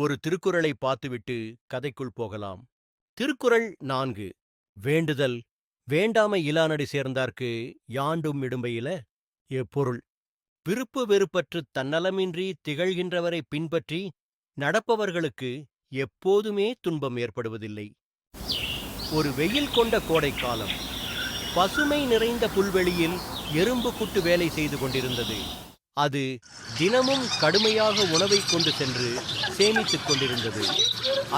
ஒரு திருக்குறளை பார்த்துவிட்டு கதைக்குள் போகலாம். திருக்குறள் நான்கு வேண்டுதல் வேண்டாமை இலானடி சேர்ந்தார்க்கு யாண்டும் இடும்பையில? எப்பொருள் விருப்பு வெறுப்பற்றுத் தன்னலமின்றி திகழ்கின்றவரை பின்பற்றி நடப்பவர்களுக்கு எப்போதுமே துன்பம் ஏற்படுவதில்லை. ஒரு வெயில் கொண்ட கோடைக்காலம் பசுமை நிறைந்த புல்வெளியில் எறும்பு புட்டு வேலை செய்து கொண்டிருந்தது. அது தினமும் கடுமையாக உணவை கொண்டு சென்று சேமித்துக் கொண்டிருந்தது.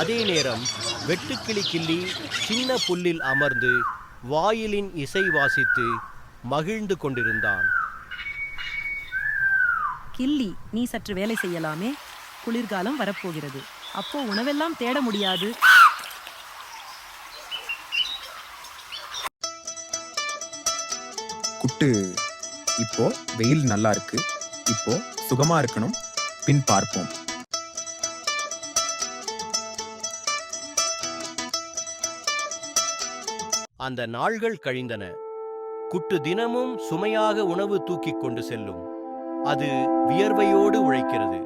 அதே நேரம் வெட்டுக்கிளி கிள்ளி சின்ன புல்லில் அமர்ந்து வாயிலின் இசை வாசித்து மகிழ்ந்து கொண்டிருந்தான். கில்லி நீ சற்று வேலை செய்யலாமே. குளிர்காலம் வரப்போகிறது. அப்போ உணவெல்லாம் தேட முடியாது. குட்டு இப்போ வெயில் நல்லா இருக்கு. இப்போ சுகமா இருக்கணும். பின் பார்ப்போம். அந்த நாள்கள் கழிந்தன. குட்டு தினமும் சுமையாக உணவு தூக்கிக் கொண்டு செல்லும். அது வியர்வையோடு உழைக்கிறது.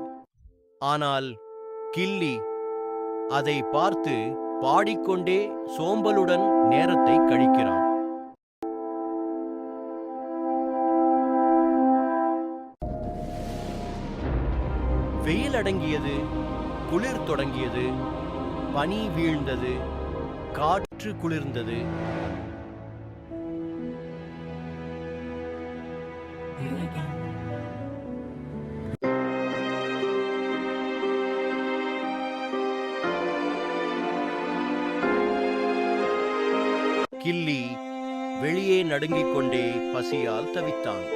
ஆனால் கில்லி அதை பார்த்து பாடிக்கொண்டே சோம்பலுடன் நேரத்தை கழிக்கிறான். வெயில் அடங்கியது குளிர் தொடங்கியது பனி வீழ்ந்தது காற்று குளிர்ந்தது. கில்லி வெளியே நடுங்கிக் கொண்டே பசியால் தவித்தான்.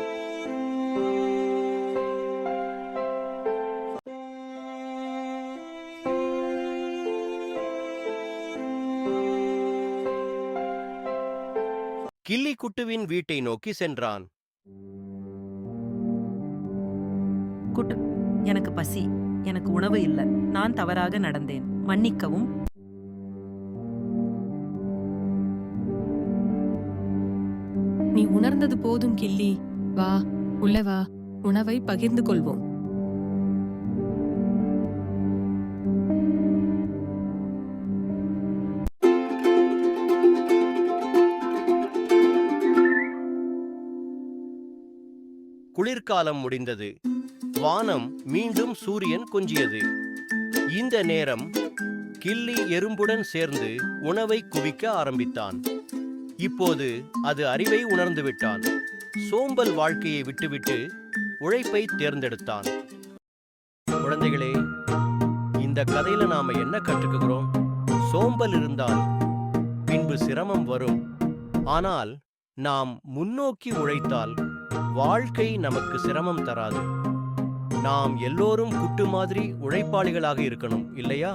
கில்லி குட்டுவின் வீட்டை நோக்கி சென்றான். குட்டு எனக்கு பசி எனக்கு உணவு இல்ல. நான் தவறாக நடந்தேன். மன்னிக்கவும். நீ உணர்ந்தது போதும் கிள்ளி. வா உள்ள வா. உணவை பகிர்ந்து கொள்வோம். குளிர்காலம் முடிந்தது. வானம் மீண்டும் சூரியன் கொஞ்சியது. இந்த நேரம் கில்லி எறும்புடன் சேர்ந்து உணவை குவிக்க ஆரம்பித்தான். இப்போது அது அறிவை உணர்ந்து விட்டான் சோம்பல் வாழ்க்கையை விட்டுவிட்டு உழைப்பை தேர்ந்தெடுத்தான். குழந்தைகளே இந்த கதையில நாம என்ன கற்றுக்குகிறோம்? சோம்பல் இருந்தால் பின்பு சிரமம் வரும். ஆனால் நாம் முன்னோக்கி உழைத்தால் வாழ்க்கை நமக்கு சிரமம் தராது. நாம் எல்லோரும் குட்டு மாதிரி உழைப்பாளிகளாக இருக்கணும் இல்லையா?